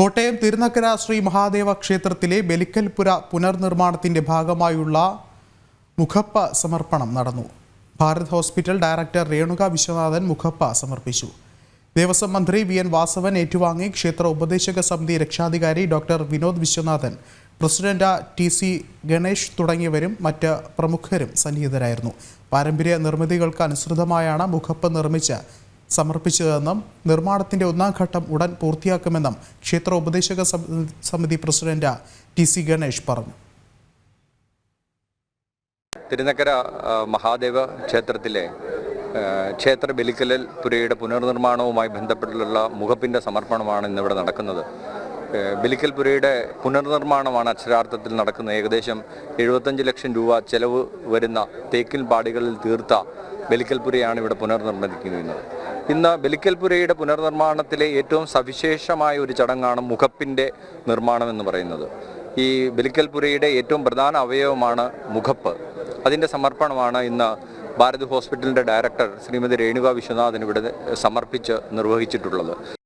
കോട്ടയം തിരുനക്കര ശ്രീ മഹാദേവ ക്ഷേത്രത്തിലെ ബലിക്കൽപുര പുനർനിർമ്മാണത്തിന്റെ ഭാഗമായുള്ള മുഖപ്പ സമർപ്പണം നടന്നു. ഭാരത് ഹോസ്പിറ്റൽ ഡയറക്ടർ രേണുക വിശ്വനാഥൻ മുഖപ്പ സമർപ്പിച്ചു. ദേവസ്വം മന്ത്രി വി എൻ വാസവൻ ഏറ്റുവാങ്ങി. ക്ഷേത്ര ഉപദേശക സമിതി രക്ഷാധികാരി doctor Vinod Viswanathan president T C Ganesh തുടങ്ങിയവരും മറ്റ് പ്രമുഖരും സന്നിഹിതരായിരുന്നു. പാരമ്പര്യ നിർമ്മിതികൾക്ക് അനുസൃതമായാണ് മുഖപ്പ് നിർമ്മിച്ച് സമർപ്പിച്ചതെന്നും നിർമ്മാണത്തിന്റെ ഒന്നാം ഘട്ടം ഉടൻ പൂർത്തിയാക്കുമെന്നും ക്ഷേത്ര ഉപദേശക സമിതി പ്രസിഡന്റ് ടി സി ഗണേഷ് പറഞ്ഞു. തിരുനക്കര മഹാദേവ ക്ഷേത്രത്തിലെ ക്ഷേത്ര ബലിക്കലൽ പുരയുടെ പുനർനിർമ്മാണവുമായി ബന്ധപ്പെട്ടുള്ള മുഖപ്പിന്റെ സമർപ്പണമാണ് ഇന്നിവിടെ നടക്കുന്നത്. ഏ, ബലിക്കൽ പുരയുടെ പുനർനിർമ്മാണമാണ് അക്ഷരാർത്ഥത്തിൽ നടക്കുന്നത്. ഏകദേശം എഴുപത്തഞ്ച് ലക്ഷം രൂപ ചെലവ് വരുന്ന തേക്കിൻ പാടികളിൽ തീർത്ത ബലിക്കൽപുരയാണ് ഇവിടെ പുനർനിർമ്മിക്കുന്നത്. ഇന്ന് ബലിക്കൽപുരയുടെ പുനർനിർമ്മാണത്തിലെ ഏറ്റവും സവിശേഷമായ ഒരു ചടങ്ങാണ് മുഖപ്പിന്റെ നിർമ്മാണം എന്ന് പറയുന്നത്. ഈ ബലിക്കൽപുരയുടെ ഏറ്റവും പ്രധാന അവയവമാണ് മുഖപ്പ്. അതിന്റെ സമർപ്പണമാണ് ഇന്ന് ഭാരത് ഹോസ്പിറ്റലിന്റെ ഡയറക്ടർ ശ്രീമതി രേണുക വിശ്വനാഥൻ ഇവിടെ സമർപ്പിച്ച് നിർവഹിച്ചിട്ടുള്ളത്.